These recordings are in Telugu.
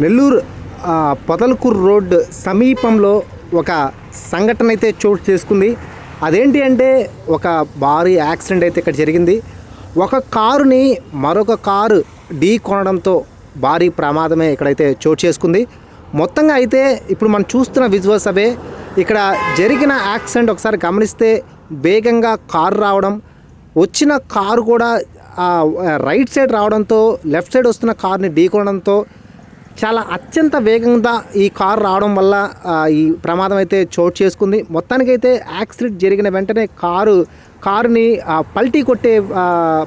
నెల్లూరు పొదలకూరు రోడ్ సమీపంలో ఒక సంఘటన అయితే చోటు చేసుకుంది. అదేంటి అంటే ఒక భారీ యాక్సిడెంట్ అయితే ఇక్కడ జరిగింది. ఒక కారుని మరొక కారు ఢీ కొనడంతో భారీ ప్రమాదమే ఇక్కడైతే చోటు చేసుకుంది. మొత్తంగా అయితే ఇప్పుడు మనం చూస్తున్న విజువల్స్ అవే. ఇక్కడ జరిగిన యాక్సిడెంట్ ఒకసారి గమనిస్తే వేగంగా కారు రావడం వచ్చిన కారు కూడా రైట్ సైడ్ రావడంతో లెఫ్ట్ సైడ్ వస్తున్న కార్ని ఢీకొనడంతో చాలా అత్యంత వేగంగా ఈ కారు రావడం వల్ల ఈ ప్రమాదం అయితే చోటు చేసుకుంది. మొత్తానికైతే యాక్సిడెంట్ జరిగిన వెంటనే కారు కారుని పల్టీ కొట్టే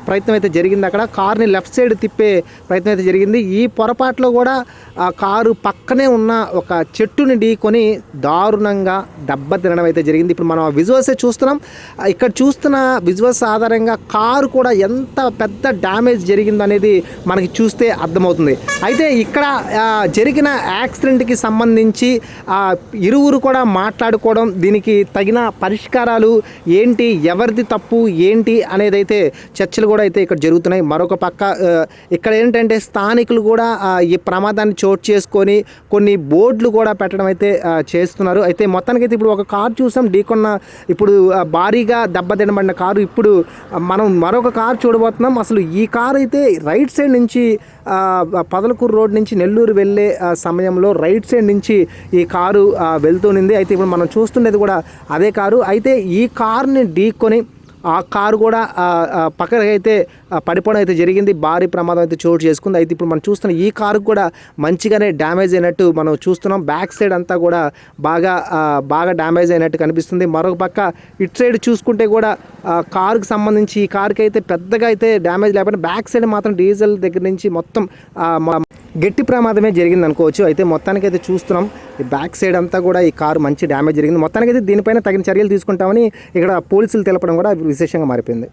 ప్రయత్నం అయితే జరిగింది అక్కడ. కారుని లెఫ్ట్ సైడ్ తిప్పే ప్రయత్నం అయితే జరిగింది. ఈ పొరపాట్లో కూడా ఆ కారు పక్కనే ఉన్న ఒక చెట్టుని ఢీకొని దారుణంగా దెబ్బ తినడం అయితే జరిగింది. ఇప్పుడు మనం ఆ విజువల్స్ చూస్తున్నాం. ఇక్కడ చూస్తున్న విజువల్స్ ఆధారంగా కారు కూడా ఎంత పెద్ద డ్యామేజ్ జరిగిందో అనేది మనకి చూస్తే అర్థమవుతుంది. అయితే ఇక్కడ జరిగిన యాక్సిడెంట్కి సంబంధించి ఆ, ఇరువురు కూడా మాట్లాడుకోవడం దీనికి తగిన పరిష్కారాలు ఏంటి ఎవరిది తప్పు ఏంటి అనేది అయితే చర్చలు కూడా అయితే ఇక్కడ జరుగుతున్నాయి. మరొక పక్క ఇక్కడ ఏంటంటే స్థానికులు కూడా ఈ ప్రమాదాన్ని చోటు చేసుకొని కొన్ని బోర్డులు కూడా పెట్టడం అయితే చేస్తున్నారు. అయితే మొత్తానికైతే ఇప్పుడు ఒక కారు చూసాం. ఢీకొన్న ఇప్పుడు భారీగా దెబ్బతినబడిన కారు. ఇప్పుడు మనం మరొక కారు చూడబోతున్నాం. అసలు ఈ కారు అయితే రైట్ సైడ్ నుంచి పదలకూరు రోడ్ నుంచి నెల్లూరు వెళ్ళే సమయంలో రైట్ సైడ్ నుంచి ఈ కారు వెళ్తూనింది అయితే ఇప్పుడు మనం చూస్తుండేది కూడా అదే కారు. అయితే ఈ కారుని ఢీకొని ఆ కారు కూడా పక్కనైతే అయితే పడిపోవడం అయితే జరిగింది. భారీ ప్రమాదం అయితే చోటు చేసుకుంది. అయితే ఇప్పుడు మనం చూస్తున్న ఈ కారు కూడా మంచిగానే డ్యామేజ్ అయినట్టు మనం చూస్తున్నాం. బ్యాక్ సైడ్ అంతా కూడా బాగా బాగా డ్యామేజ్ అయినట్టు కనిపిస్తుంది. మరొక పక్క ఇటు సైడ్ చూసుకుంటే కూడా కారుకు సంబంధించి ఈ కారుకి అయితే పెద్దగా అయితే డ్యామేజ్ లేకపోతే బ్యాక్ సైడ్ మాత్రం డీజిల్ దగ్గర నుంచి మొత్తం గట్టి ప్రమాదమే జరిగింది అనుకోవచ్చు అయితే మొత్తానికి అయితే చూస్తున్నాం ఈ బ్యాక్ సైడ్ అంతా కూడా ఈ కారు మంచి డ్యామేజ్ జరిగింది. మొత్తానికి అయితే దీనిపైన తగిన చర్యలు తీసుకుంటామని ఇక్కడ పోలీసులు తెలపడం కూడా విశేషంగా మారిపోయింది.